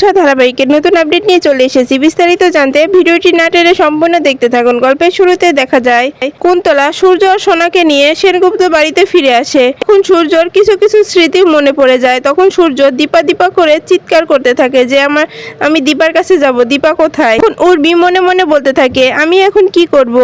ছ নতুন আপডেট নিয়ে চলে এসেছি। বিস্তারিত জানতে ভিডিওটি না সম্পূর্ণ দেখতে থাকুন। গল্পের শুরুতে দেখা যায়, কুন্তলা সূর্য ও সোনাকে নিয়ে সেনগুপ্ত বাড়িতে ফিরে আসে। সূর্যর কিছু কিছু স্মৃতি মনে পড়ে যায়, তখন দীপা দীপা করে চিৎকার করতে থাকে যে, আমার, আমি দীপার কাছে যাব। দীপা কোথায়? তখন উর্বি মনে মনে বলতে থাকে, আমি এখন কি করব?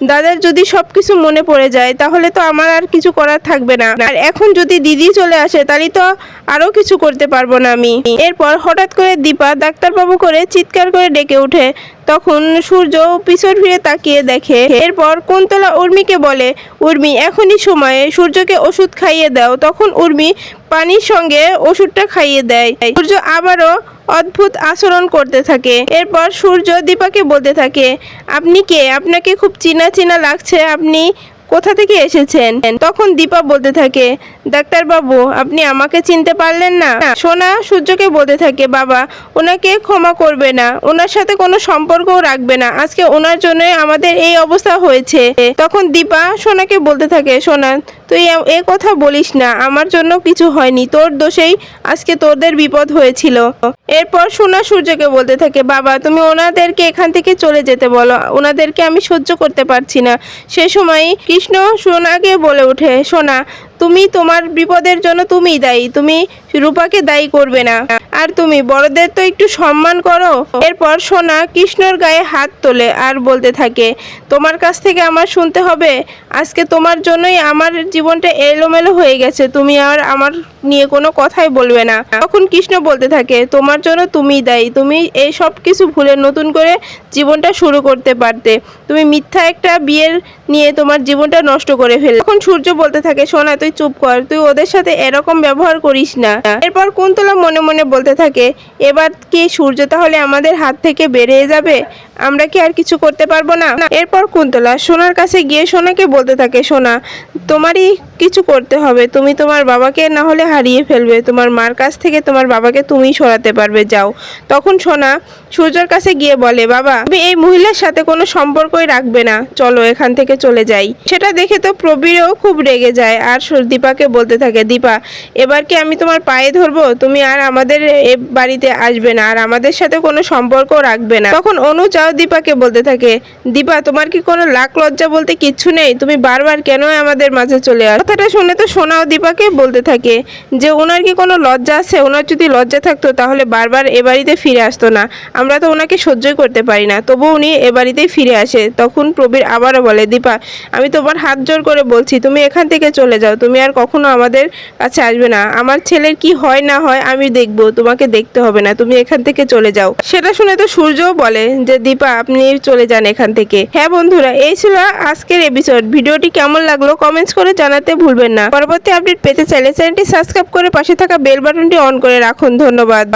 দাদার যদি সবকিছু মনে পড়ে যায়, তাহলে তো আমার আর কিছু করার থাকবে না। আর এখন যদি দিদি চলে আসে, তাহলে তো আরও কিছু করতে পারব না আমি। এরপর হঠাৎ করে দীপা ডাক্তারবাবু করে চিৎকার করে ডেকে ওঠে তখন সূর্য পিছন ফিরে তাকিয়ে দেখে। এরপর কুন্তলা উর্মিকে বলে, উর্মি, এখনই সময়ে। সূর্যকে ওষুধ খাইয়ে দাও। তখন উর্মি পানির সঙ্গে ওষুধটা খাইয়ে দেয়। সূর্য আবারও অদ্ভুত আচরণ করতে থাকে। এরপর সূর্য দীপাকে বলতে থাকে, আপনি কে? আপনাকে খুব চিনা চিনা লাগছে। আপনি কোথা থেকে এসেছেন? তখন দীপা বলতে থাকে ডাক্তারবাবু আপনি আমাকে চিনতে পারলেন না। সোনা সূর্যকে বলতে থাকে, বাবা, ওনাকে ক্ষমা করবে না। ওনার সাথে কোনো সম্পর্কও রাখবে না। আজকে ওনার জন্য আমাদের এই অবস্থা হয়েছে। তখন দীপা সোনাকে বলতে থাকে, সোনা তুই এ- কথা বলিস না, আমার জন্য কিছু হয়নি। তোর দোষেই আজকে তোদের বিপদ হয়েছিল। এরপর সোনা সূর্যকে বলতে থাকে, বাবা, তুমি ওনাদেরকে এখান থেকে চলে যেতে বলো। ওনাদেরকে আমি সহ্য করতে পারছি না। সে সময় কৃষ্ণ সোনাকে বলে ওঠে, সোনা, তুমি তোমার বিপদের জন্য তুমি দায়ী। তুমি রূপাকে দায়ী করবে না। আর তুমি বড়দের তো একটু সম্মান করো। এরপর সোনা কৃষ্ণর গায়ে হাত তোলে আর বলতে থাকে, তোমার কাছ থেকে আমার শুনতে হবে? আজকে তোমার জন্যই আমার জীবনটা এলোমেলো হয়ে গেছে। তুমি আর আমার নিয়ে কোনো কথাই বলবে না। তখন কৃষ্ণ বলতে থাকে, তোমার জন্য তুমিই দায়ী। তুমি এই সব কিছু ভুলে নতুন করে জীবনটা শুরু করতে পারতে। তুমি মিথ্যা একটা বিয়ের নিয়ে তোমার জীবনটা নষ্ট করে ফেলে তখন সূর্য বলতে থাকে, সোনা, তুই চুপ কর। তুই ওদের সাথে এরকম ব্যবহার করিস না। এরপর কুন্তলা মনে মনে বলতে থাকে। এবার কি সূর্য তাহলে আমাদের হাত থেকে বেরিয়ে যাবে? আমরা কি আর কিছু করতে পারব না? এরপর কুন্তলা সোনার কাছে গিয়ে সোনাকে বলতে থাকে, সোনা, তোমারই কিছু করতে হবে। তুমি তোমার বাবাকে না হলে হারিয়ে ফেলবে। তোমার মার কাছ থেকে তোমার বাবাকে তুমিই সরাতে পারবে। যাও। তখন সোনা সূর্যর কাছে গিয়ে বলে, বাবা, তুমি এই মহিলার সাথে কোনো সম্পর্কই রাখবে না। চলো এখান থেকে চলে যাই। সেটা দেখে তো প্রবীরও খুব রেগে যায় আর দীপাকে বলতে থাকে, দীপা, এবার কি আমি তোমার পায়ে ধরবো? তুমি আর আমাদের এ বাড়িতে আসবে না, আর আমাদের সাথে কোনো সম্পর্ক রাখবে না। তখন অনুচাও দীপাকে বলতে থাকে, দীপা, তোমার কি কোনো লাখ লজ্জা বলতে কিচ্ছু নেই? তুমি বারবার কেন আমাদের মাঝে চলে আস কথাটা শুনে তো সোনাও দীপাকে বলতে থাকে যে, ওনার কি কোনো লজ্জা আছে? ওনার যদি লজ্জা থাকতো, তাহলে বারবার এ বাড়িতে ফিরে আসতো না। আমরা তো ওনাকে সহ্যই করতে পারি না। তবু উনি এ বাড়িতেই ফিরে আসে। তখন প্রবীর আবারও বলে, দীপা, আমি তোমার হাত জোর করে বলছি, তুমি এখান থেকে চলে যাও। তুমি আর কখনো আমাদের কাছে আসবে না। আমার ছেলের কি হয় না হয় আমি দেখব। তোমাকে দেখতে হবে না। তুমি এখান থেকে চলে যাও। সেটা শুনে তো সূর্যও বলে যে, দীপা আপনি চলে যান এখান থেকে। হ্যাঁ বন্ধুরা, এই ছিল আজকের এপিসোড ভিডিওটি কেমন লাগল কমেন্টস করে জানাতে ভুলবেন না। পরবর্তী আপডেট পেতে চাইলে চ্যানেলটি সাবস্ক্রাইব করে পাশে থাকা বেল বাটনটি অন করে রাখুন। ধন্যবাদ।